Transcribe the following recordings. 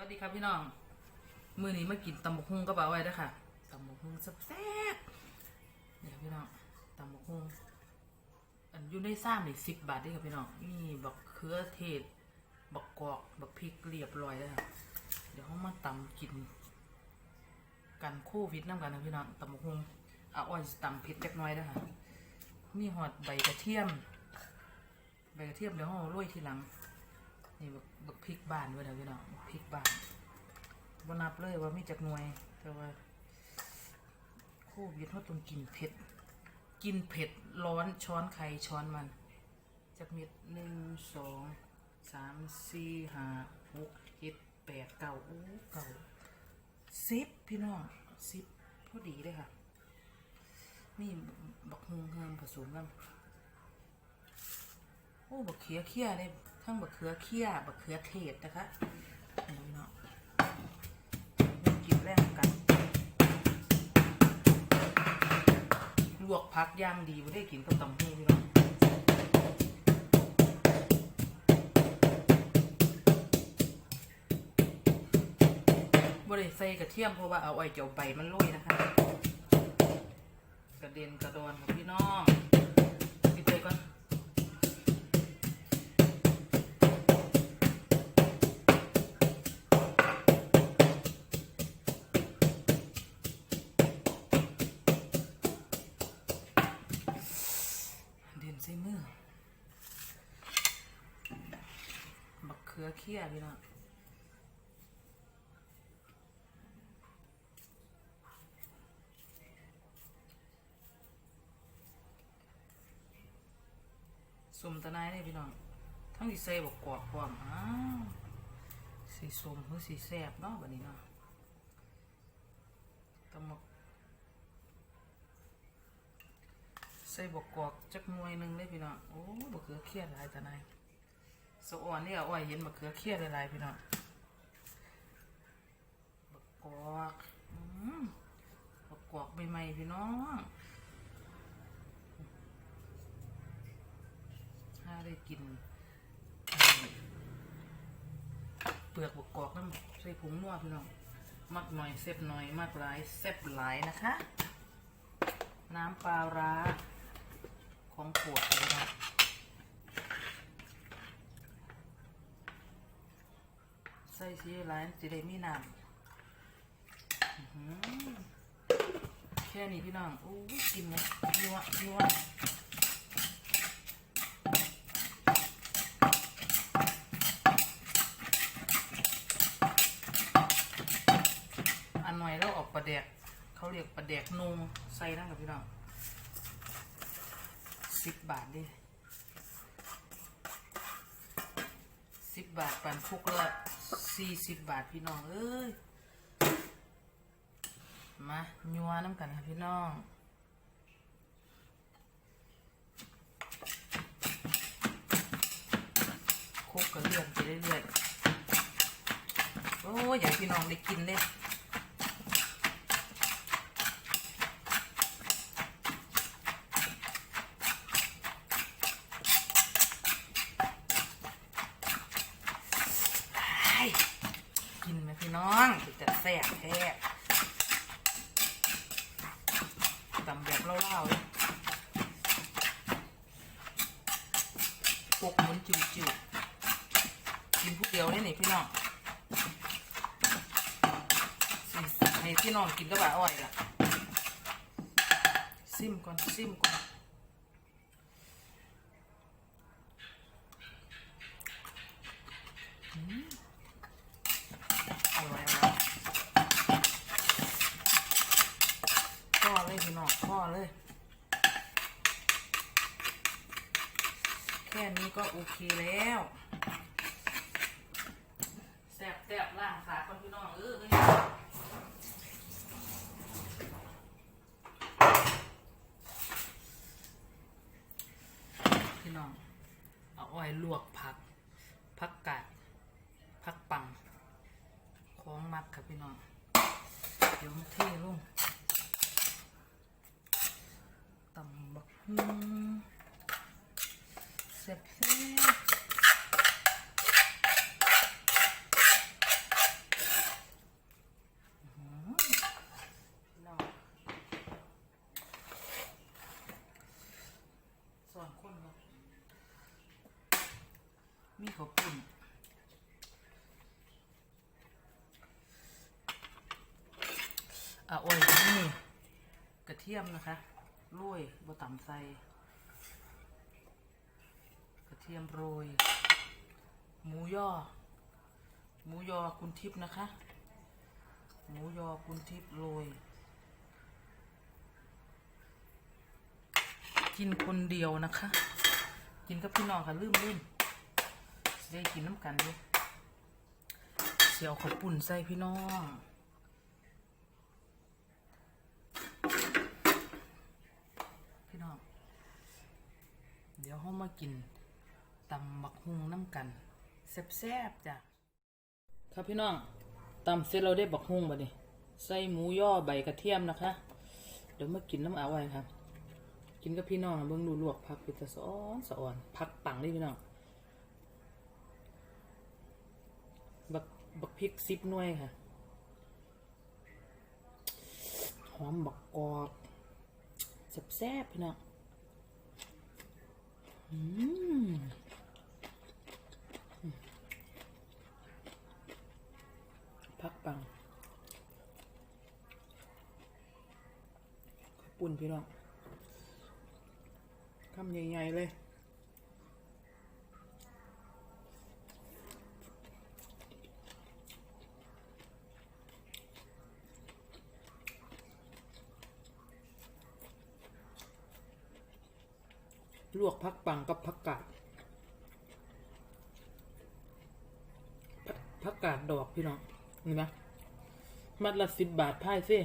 วัสดีครับพี่น้อง มื้อนี้มากินตำบกหุ่งกับเอาไว้ด้อค่ะตำบกหุ่งแซ่บๆนี่ครับพี่น้องตำบกหุ่งอันอยู่ในซ้ำนี่สิบบาทด้อครับพี่น้องนี่บักเขือเทศบักกอกบักพริกเรียบร้อยแล้วเดี๋ยวเรามาตำกิน กันโควิดน้ำกันนะพี่น้องตำบกหุ่งเอาอ้อยตำเผ็ดจักหน่อยด้อค่ะมีหอดใบกระเทียม ใบกระเทียมเดี๋ยวเราโรยทีหลัง นี่บักบักพริกบานด้วยนะพี่น้องบักพริกบานบ่นับเลยว่ามีจักหน่วย แต่ว่าโควิดเขาต้องกินเผ็ด กินเผ็ดร้อนช้อนใครช้อนมันจักเม็ดหนึ่งสองสามสี่ห้าหกเจ็ดแปดเก้าโอ้เก้าสิบพี่น้องสิบพอดีเลยค่ะ นี่บักฮงเฮิมผสมกันโอ้บักเขือเคียเลย ทั้งบักเขือเคี่ยบักเขือเทศนะคะนี่เนาะกินแรกกัน ลวกพักย่างดีไม่ได้กินกับตำหูพี่น้องบ่ได้ใส่กระเทียมเพราะว่าเอาไว้เจียวใบมันลุยนะคะ กระเด็นกระดอนของพี่น้อง ขือเคี่ยพี่น้องสุ่มตะไนนี่พี่น้อง ทั้งที่ใส่บักกอกพร้อมอ้าวสีส้มหรือสีแซบเนาะแบัดนี้เนาะตำบักใส่บกกอกจักหน่วยหนึ่งเลยพี่น้อง โอ้บกเขือเคี่ยหลายแต่น สะอ่อนนี่อาไว้เห็นบกเขือเคี่ยหลายๆพี่น้องบกกอกอืมบกกอกใหม่ๆพี่น้องถ้าได้กิน เปลือกบกกอกนั่นใส่ผงนัวพี่น้องมักหน่อยเซ็บหน่อยมากหลายแซ่บหลายนะคะ น้ำปลาร้าของขวดเลยนะ ใส่สีร้านสิได้มีน้ำแค่นี้พี่น้องโอ้กินเลยยัวยัวอันหน่อยแล้วออกประแดกเขาเรียกประแดกนงใส่นั่นกับพี่น้องสิบบาทดิสิบบาทปันคุกเละ สี่สิบบาทพี่น้องเอ้ยมายัวน้ำกันค่ะพี่น้องคุกกับเลื่อนไปเรื่อยๆโอ้ยอยากให้พี่น้องได้กินเลย ไอ้กินไหมพี่น้องจะแซ่บแท้ ตำแบบเล่าๆเลยปกหมุนจิ๋วๆกินผู้เดียวนี่นี่พี่น้องให้พี่น้องกินก็แบบอร่อยล่ะซิมก่อนซิมก่อนอร่อยอร่อยพ่อเลยพี่น้องพ่อเลย แค่ นี้ก็โอเคแล้วแซ่บแซ่บล่างขาคนพี่น้องเออเฮ้ยพี่น้องเอาอ้อยลวกผักผักกาดผักปังของมักครับพี่น้องเดี๋ยวเทลงตำบักหุ่ ซ่บนคนเนาะมีขอบคุณอะโอ้ยนี่กระเทียมนะคะลุยบะต่ำใส่ ทียมโรย หมูยอ หมูยอคุณทิพย์นะคะ หมูยอคุณทิพย์โรย กินคนเดียวนะคะ กินกับพี่น้องค่ะลืมลืมสิได้กินน้ำกันด้วยเสียวข้าวปุ่นใส่พี่น้องพี่น้อง เดี๋ยวเรามากิน ตำบักฮุงน้ำกันแซ่บๆจ้ะครับพี่น้องตำเสร็จเราได้บักฮุงมาดิใส่หมูย่อใบกระเทียมนะคะ เดี๋ยวมากินน้ำอาไว้ครับ กินกับพี่น้องเบิ่งดูลวกผักเป็นตะสอนสะออนผักปังนี่พี่น้องบักบักพริกซิบหน่วยค่ะหอมบักกอกแซ่บๆพี่น้องอืมผักปังขอบ ปุ่นพี่น้องคำใหญ่ๆเลยลวกพักปังกับพักกาดพักพักกาดดอกพี่น้องนี่นะมัดละสิบบาทพ่ายเซ่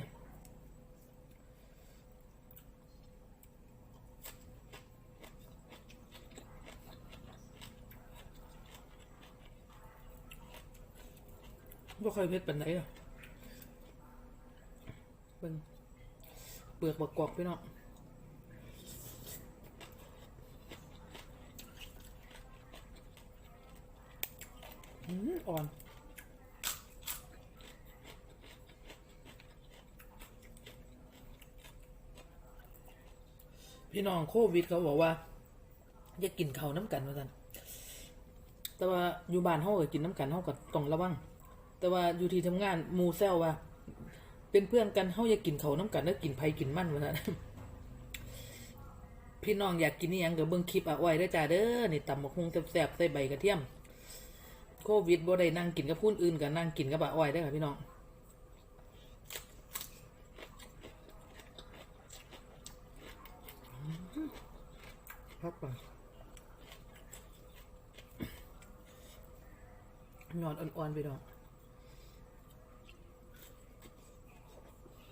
บ่ค่อยเผ็ดปานใดอะเบิ่งเปลือกบักกอกพี่น้องอืมอ่อนพี่น้องโควิดเขาบอกว่าอย่ากินเขาน้ำกันว่าซั่นแต่ว่าอยู่บ้านเฮาก็กินน้ำกันเฮาก็ต้องระวัง แต่ว่าอยู่ที่ทำงานหมูแซวว่า เป็นเพื่อนกันเฮาอยากกินเขาวน้ำกันแล้วกินไผกินมันวะนะพี่น้องอยากกินนี่ยังกับเบิ่งคลิปอะอ้อยได้อจ้าเด้อนี่ตำบักฮุงแซ่บๆใส่ใบกระเทียม โควิดบ่ได้นั่งกินกับผู้อื่นกันนั่งกินกับอะอ้อยได้อค่ะพี่น้องพักก่อนนอนอ่อนๆไปน้อง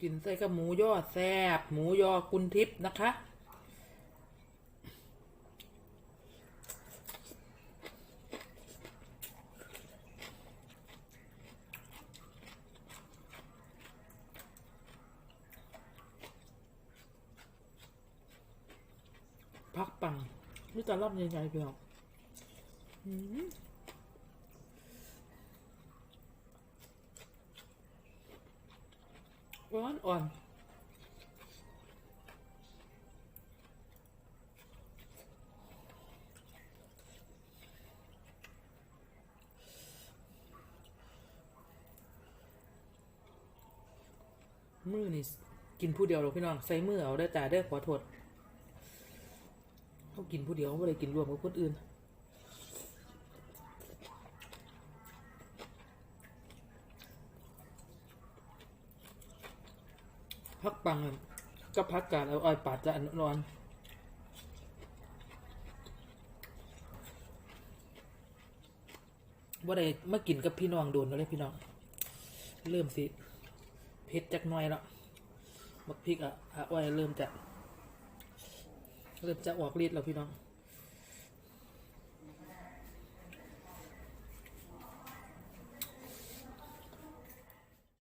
กินใส่กับหมูยอแซบหมูยอกุนทิพย์นะคะ พักปังนี่ตอนรอบใหญ่ๆพี่องอืม่อนมือนี่กินผู้เดียวหรอกพี่น้องใส่มือเอาได้อจ่าได้ขอโทษเขากินผู้เดียวเขาไม่ได้กินรวมกับคนอื่น ปังก็พักกาดเอาอ้อยปาดจะอันนอนว่าได้มากินกับพี่น้องโดนแล้วเลยพี่น้อง เริ่มสิเผ็ดจักหน่อยแล้วบักพริกอะอ้อยเริ่มจะเริ่มจะออกฤทธิ์แล้วพี่น้อง